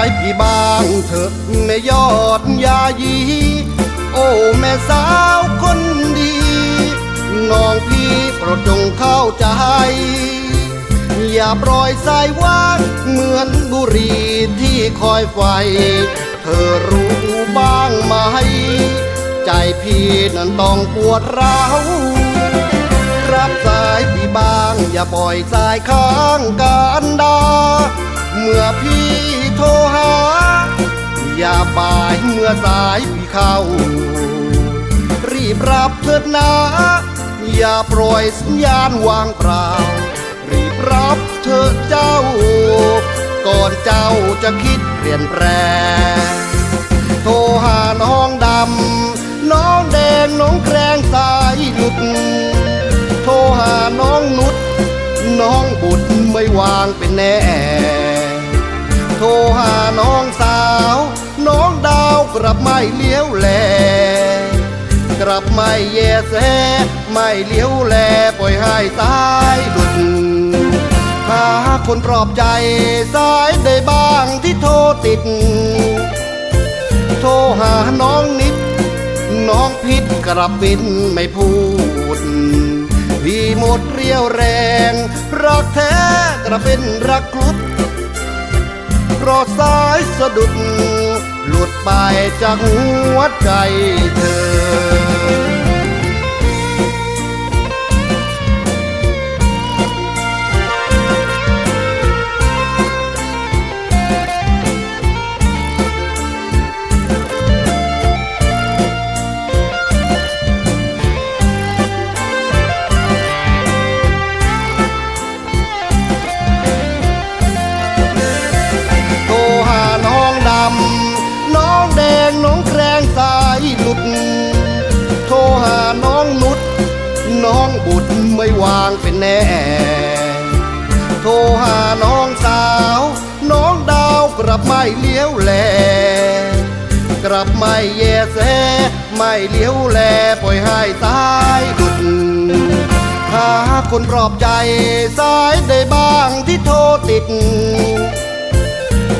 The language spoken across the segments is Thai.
ายอดยายี โอ้แม่สาวคนดี น้องพี่โปรดจงเข้าใจ อย่าปล่อยสายว่างเหมือนบุรีที่คอยไฟ เธอรู้บ้างไหม ใจพี่นั้นต้องปวดร้าวรับสายพี่บ้างอย่าปล่อยสายค้างการดา เมื่อพี่ อย่าบ่ายเมื่อสายพี่เข้า รีบรับเถิดนะ อย่าปล่อยสัญญาณวางเปล่า รีบรับเถิดเจ้า ก่อนเจ้าจะคิดเปลี่ยนแปลงโทรหาน้องดำ น้องแดงน้องแกรงสายหลุด โทรหาน้องนุชน้องบุตรไม่วางเป็นแน่ กลับไม่เลี้ยวแล กลับไม่แยแส ไม่เลี้ยวแลปล่อยให้สายหลุด หาคนปลอบใจสายได้บ้างที่โทรติด โทรหาน้องนิด น้องพิษกระบินไม่พูด พี่หมดเรียวแรง รักแท้กระเป็นรักคลุดเพราะสายสะดุด หลุดไปจากหัวใจเธอ น้องนุชน้องบุตรไม่วางเป็นแน่ โทรหาน้องสาว น้องดาวกลับไม่เลี้ยวแล กลับไม่แยแสไม่เลี้ยวแลปล่อยให้สายหลุดหาคนปลอบใจสายได้บ้างที่โทรติด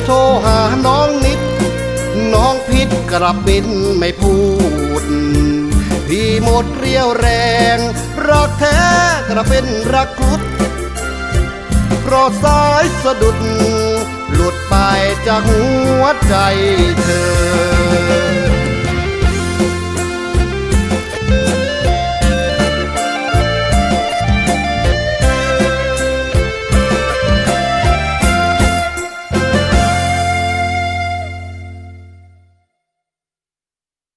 โทรหาน้องนิด น้องพิษกระบินไม่พูด พี่หมดเรียวแรง รักแท้กระเป็นรักคลุดเพราะสายสะดุด หลุดไปจากหัวใจเธอ